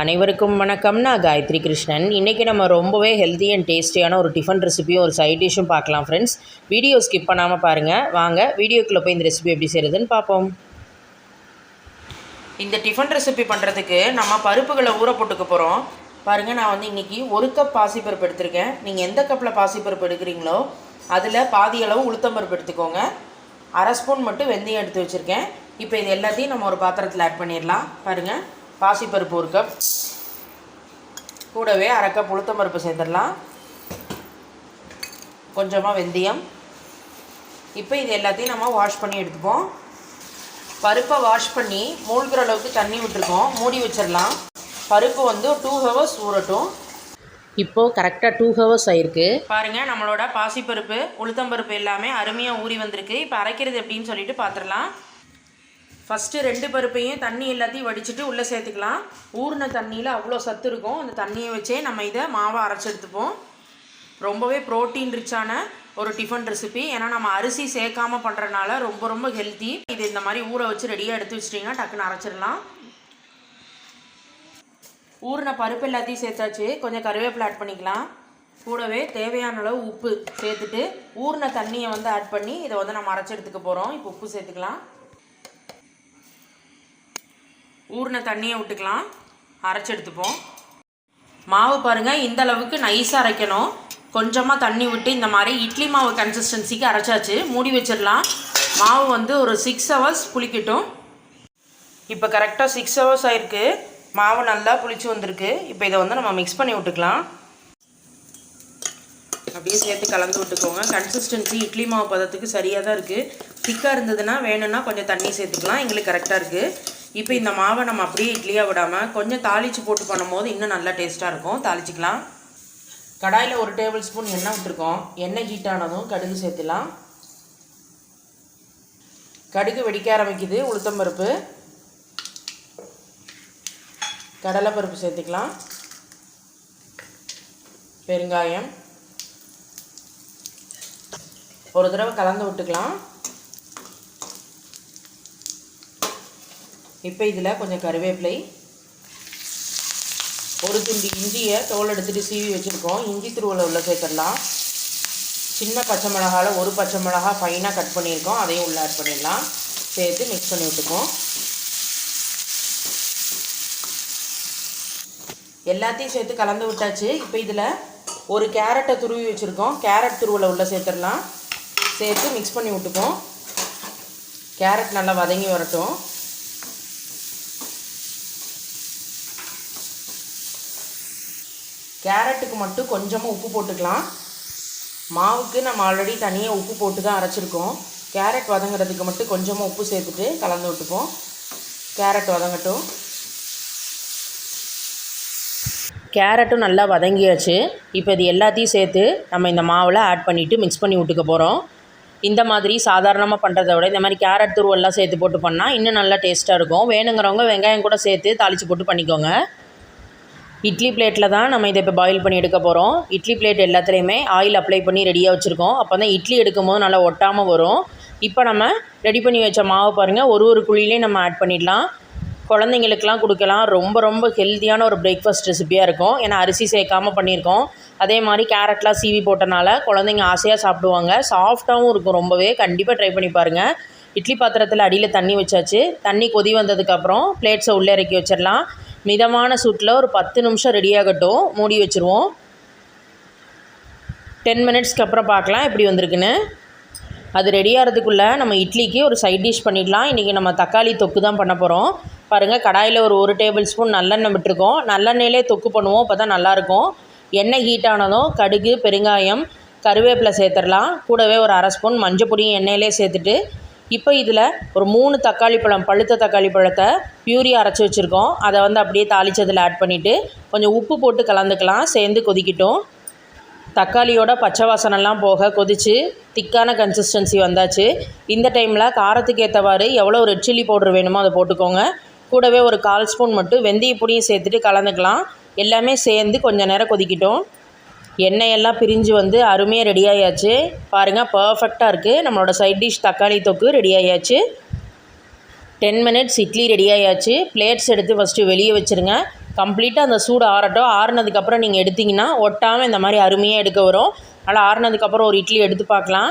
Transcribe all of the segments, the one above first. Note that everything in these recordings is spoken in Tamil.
அனைவருக்கும் வணக்கம். நான் காயத்ரி கிருஷ்ணன். இன்றைக்கி நம்ம ரொம்பவே ஹெல்த்தி அண்ட் டேஸ்டியான ஒரு டிஃபன் ரெசிபியும் ஒரு சைட் டிஷ்ஷும் பார்க்கலாம் ஃப்ரெண்ட்ஸ் வீடியோ ஸ்கிப் பண்ணாமல் பாருங்கள் வாங்க வீடியோக்குள்ளே போய் இந்த ரெசிபி எப்படி செய்கிறதுன்னு பார்ப்போம். இந்த டிஃபன் ரெசிபி பண்ணுறதுக்கு நம்ம பருப்புகளை ஊற போட்டுக்க போகிறோம் பாருங்கள் நான் வந்து இன்றைக்கி ஒரு கப் பாசிப்பருப்பு எடுத்திருக்கேன். நீங்கள் எந்த கப்பில் பாசிப்பருப்பு எடுக்கிறீங்களோ அதில் பாதி அளவு உளுத்தம்பருப்பு எடுத்துக்கோங்க. அரை ஸ்பூன் மட்டும் வெந்தயம் எடுத்து வச்சுருக்கேன். இப்போ இது எல்லாத்தையும் நம்ம ஒரு பாத்திரத்தில் ஆட் பண்ணிடலாம். பாருங்கள் பாசிப்பருப்பு ஒரு கப் கூடவே அரை கப் உளுத்தம்பருப்பு சேர்த்துடலாம். கொஞ்சமாக வெந்தயம். இப்போ இது எல்லாத்தையும் நம்ம வாஷ் பண்ணி எடுத்துப்போம். பருப்பை வாஷ் பண்ணி மூழ்கிற அளவுக்கு தண்ணி விட்டுருக்கோம் மூடி வச்சிடலாம். பருப்பு வந்து டூ ஹவர்ஸ் ஊறட்டும். இப்போது கரெக்டாக டூ ஹவர்ஸ் ஆயிருக்கு. பாருங்கள் நம்மளோட பாசிப்பருப்பு உளுத்தம்பருப்பு எல்லாமே அருமையாக ஊறி வந்திருக்கு. இப்போ அரைக்கிறது எப்படின்னு சொல்லிட்டு பார்த்துடலாம் ஃபஸ்ட்டு ரெண்டு பருப்பையும் தண்ணி எல்லாத்தையும் வடிச்சிட்டு உள்ளே சேர்த்துக்கலாம். ஊறின தண்ணியில் அவ்வளோ சத்து இருக்கும். அந்த தண்ணியை வச்சே நம்ம இதை மாவை அரைச்சி எடுத்துப்போம். ரொம்பவே ப்ரோட்டீன் ரிச்சான ஒரு டிஃபன் ரெசிபி ஏன்னா நம்ம அரிசி சேர்க்காம பண்ணுறனால ரொம்ப ரொம்ப ஹெல்த்தி இது இந்த மாதிரி ஊற வச்சு ரெடியாக எடுத்து வச்சிட்டிங்கன்னா டக்குன்னு அரைச்சிடலாம். ஊறின பருப்பு எல்லாத்தையும் சேர்த்தாச்சு. கொஞ்சம் கருவேப்பிலை ஆட் பண்ணிக்கலாம். கூடவே தேவையான அளவு உப்பு சேர்த்துட்டு ஊறின தண்ணியை வந்து ஆட் பண்ணி இதை வந்து நம்ம அரைச்சி எடுத்துக்க போகிறோம் இப்போ உப்பு சேர்த்துக்கலாம். ஊறின தண்ணியை விட்டுக்கலாம். அரைச்சி எடுத்துப்போம். மாவு பாருங்கள் இந்த அளவுக்கு நைஸாக அரைக்கணும். கொஞ்சமாக தண்ணி விட்டு இந்த மாதிரி இட்லி மாவு கன்சிஸ்டன்சிக்கு அரைச்சாச்சு. மூடி வச்சிடலாம். மாவு வந்து ஒரு சிக்ஸ் ஹவர்ஸ் புளிக்கட்டும். இப்போ கரெக்டாக சிக்ஸ் ஹவர்ஸ் ஆயிருக்கு. மாவு நல்லா புளிச்சு வந்திருக்கு. இப்போ இதை வந்து நம்ம மிக்ஸ் பண்ணி விட்டுக்கலாம். அப்படியே சேர்த்து கலந்து விட்டுக்கோங்க. கன்சிஸ்டன்சி இட்லி மாவு பதத்துக்கு சரியாக தான் இருக்குது திக்காக இருந்ததுன்னா வேணும்னா கொஞ்சம் தண்ணி சேர்த்துக்கலாம். எங்களுக்கு கரெக்டாக இருக்குது இப்போ இந்த மாவை நம்ம அப்படியே இட்லியாக விடாமல் கொஞ்சம் தாளித்து போட்டு பண்ணும்போது இன்னும் நல்லா டேஸ்ட்டாக இருக்கும். தாளிச்சிக்கலாம். கடாயில் ஒரு டேபிள் ஸ்பூன் எண்ணெய் விட்டுருக்கோம். எண்ணெய் ஹீட் ஆனதும் கடுகு சேர்த்துலாம். கடுகு வெடிக்க ஆரம்பிக்குது. உளுத்தம்பருப்பு கடலைப்பருப்பு சேர்த்துக்கலாம். பெருங்காயம். ஒரு தடவை கலந்து விட்டுக்கலாம். இப்போ இதில் கொஞ்சம் கருவேப்பிலை ஒரு துண்டு இஞ்சியை தோல் எடுத்துகிட்டு சீவி வச்சுருக்கோம். இஞ்சி துருவலை உள்ள சேர்த்துடலாம். சின்ன பச்சை மிளகாவில் ஒரு பச்சை மிளகா ஃபைனாக கட் பண்ணியிருக்கோம். அதையும் உள்ளே ஆட் பண்ணிடலாம். சேர்த்து மிக்ஸ் பண்ணி விட்டுக்கோம் எல்லாத்தையும் சேர்த்து கலந்து விட்டாச்சு. இப்போ இதில் ஒரு கேரட்டை துருவி வச்சுருக்கோம். கேரட் துருவலை உள்ளே சேர்த்துடலாம். சேர்த்து மிக்ஸ் பண்ணி விட்டுப்போம் கேரட் நல்லா வதங்கி வரட்டும். கேரட்டுக்கு மட்டும் கொஞ்சமாக உப்பு போட்டுக்கலாம். மாவுக்கு நம்ம ஆல்ரெடி தனியாக உப்பு போட்டு தான் அரைச்சிருக்கோம். கேரட் வதங்குறதுக்கு மட்டும் கொஞ்சமாக உப்பு சேர்த்துட்டு கலந்து விட்டுப்போம். கேரட் வதங்கட்டும். கேரட்டும் நல்லா வதங்கியாச்சு. இப்போ இது எல்லாத்தையும் சேர்த்து நம்ம இந்த மாவில் ஆட் பண்ணிவிட்டு மிக்ஸ் பண்ணி விட்டுக்க போகிறோம் இந்த மாதிரி சாதாரணமாக பண்ணுறத விட இந்த மாதிரி கேரட் துருவெல்லாம் சேர்த்து போட்டு பண்ணால் இன்னும் நல்லா டேஸ்ட்டாக இருக்கும். வேணுங்கிறவங்க வெங்காயம் கூட சேர்த்து தாளித்து போட்டு பண்ணிக்கோங்க. இட்லி பிளேட்டில் தான் நம்ம இதை இப்போ பாயில் பண்ணி எடுக்க போகிறோம் இட்லி பிளேட் எல்லாத்துலேயுமே ஆயில் அப்ளை பண்ணி ரெடியாக வச்சுருக்கோம். அப்போ தான் இட்லி எடுக்கும்போது நல்லா ஒட்டாமல் வரும். இப்போ நம்ம ரெடி பண்ணி வச்ச மாவு பாருங்கள் ஒரு ஒரு குழிலையும் நம்ம ஆட் பண்ணிடலாம். குழந்தைங்களுக்கெலாம் கொடுக்கலாம். ரொம்ப ரொம்ப ஹெல்த்தியான ஒரு பிரேக்ஃபாஸ்ட் ரெசிபியாக இருக்கும். ஏன்னா அரிசி சேர்க்காமல் பண்ணியிருக்கோம். அதே மாதிரி கேரட்லாம் சீவி போட்டனால குழந்தைங்க ஆசையாக சாப்பிடுவாங்க. சாஃப்டாகவும் இருக்கும் ரொம்பவே. கண்டிப்பாக ட்ரை பண்ணி பாருங்கள் இட்லி பாத்திரத்தில் அடியில் தண்ணி வச்சாச்சு. தண்ணி கொதி வந்ததுக்கப்புறம் பிளேட்ஸை உள்ளே இறக்கி வச்சிடலாம். மிதமான சூட்டில் ஒரு பத்து நிமிஷம் ரெடி ஆகட்டும். மூடி வச்சுருவோம். டென் மினிட்ஸ்க்கு அப்புறம் பார்க்கலாம் எப்படி வந்திருக்குன்னு. அது ரெடி ஆகிறதுக்குள்ளே நம்ம இட்லிக்கு ஒரு சைட் டிஷ் பண்ணிடலாம். இன்றைக்கி நம்ம தக்காளி தொக்கு தான் பண்ண போகிறோம் பாருங்கள் கடாயில் ஒரு ஒரு டேபிள் ஸ்பூன் நல்லெண்ணெய் விட்டுருக்கோம். நல்லெண்ணெயிலே தொக்கு பண்ணுவோம் அப்போ தான் நல்லாயிருக்கும். எண்ணெய் ஹீட் ஆனதும் கடுகு பெருங்காயம் கருவேப்பிலை சேர்த்துடலாம். கூடவே ஒரு அரை ஸ்பூன் மஞ்சள் பொடியும் எண்ணெயிலே சேர்த்துட்டு இப்போ இதில் ஒரு மூணு தக்காளி பழம் பழுத்த தக்காளி பழத்தை பியூரி அரைச்சி வச்சுருக்கோம். அதை வந்து அப்படியே தாளிச்சதில் ஆட் பண்ணிவிட்டு கொஞ்சம் உப்பு போட்டு கலந்துக்கலாம். சேர்ந்து கொதிக்கட்டும். தக்காளியோட பச்சை வாசனெல்லாம் போக கொதித்து திக்கான கன்சிஸ்டன்சி வந்தாச்சு. இந்த டைமில் காரத்துக்கு ஏற்றவாறு எவ்வளோ ரெட் சில்லி பவுடர் வேணுமோ அதை போட்டுக்கோங்க. கூடவே ஒரு கால் ஸ்பூன் மட்டும் வெந்தயப்பொடியும் சேர்த்துட்டு கலந்துக்கலாம். எல்லாமே சேர்ந்து கொஞ்சம் நேரம் கொதிக்கட்டும். எண்ணெயெல்லாம் பிரிஞ்சு வந்து அருமையாக ரெடி ஆயாச்சு. பாருங்கள் பர்ஃபெக்டாக இருக்குது நம்மளோட சைட் டிஷ் தக்காளி தொக்கு ரெடி ஆயாச்சு. டென் மினிட்ஸ் இட்லி ரெடி ஆயாச்சு. பிளேட்ஸ் எடுத்து ஃபஸ்ட்டு வெளியே வச்சுருங்க. கம்ப்ளீட்டாக அந்த சூடு ஆறட்டும். ஆறுனதுக்கப்புறம் நீங்கள் எடுத்திங்கன்னா ஒட்டாமல் இந்த மாதிரி அருமையாக எடுக்க வரும். அதனால் ஆறுனதுக்கப்புறம் ஒரு இட்லி எடுத்து பார்க்கலாம்.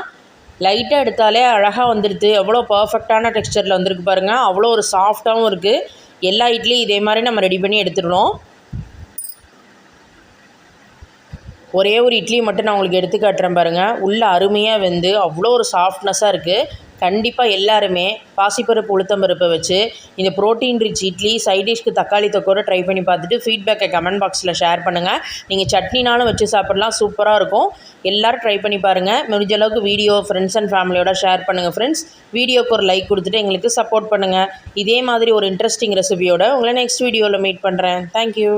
லைட்டாக எடுத்தாலே அழகாக வந்துடுது எவ்வளோ பர்ஃபெக்டான டெக்ஸ்சரில் வந்திருக்கு பாருங்கள் அவ்வளோ ஒரு சாஃப்டாகவும் இருக்குது எல்லா இட்லியும் இதே மாதிரி நம்ம ரெடி பண்ணி எடுத்துடணும். ஒரே ஒரு இட்லி மட்டும் நான் உங்களுக்கு எடுத்து காட்டுறேன் பாருங்கள் உள்ளே அருமையாக வெந்து அவ்வளோ ஒரு சாஃப்ட்னஸாக இருக்குது கண்டிப்பாக எல்லாருமே பாசிப்பருப்பு உளுத்தம்பருப்பை வச்சு இந்த ப்ரோட்டீன் ரிச் இட்லி சைட் டிஷ்க்கு தக்காளி தொக்கோட ட்ரை பண்ணி பார்த்துட்டு ஃபீட்பேக்கை கமெண்ட் பாக்ஸில் ஷேர் பண்ணுங்கள் நீங்கள் சட்னினாலும் வச்சு சாப்பிட்லாம் சூப்பராக இருக்கும். எல்லோரும் ட்ரை பண்ணி பாருங்கள் முடிஞ்ச அளவுக்கு வீடியோ ஃப்ரெண்ட்ஸ் அண்ட் ஃபேமிலியோட ஷேர் பண்ணுங்கள் ஃப்ரெண்ட்ஸ் வீடியோக்கு ஒரு லைக் கொடுத்துட்டு எங்களுக்கு சப்போர்ட் பண்ணுங்கள் இதே மாதிரி ஒரு இன்ட்ரெஸ்டிங் ரெசிபியோட உங்களை நெக்ஸ்ட் வீடியோவில் மீட் பண்ணுறேன் தேங்க்யூ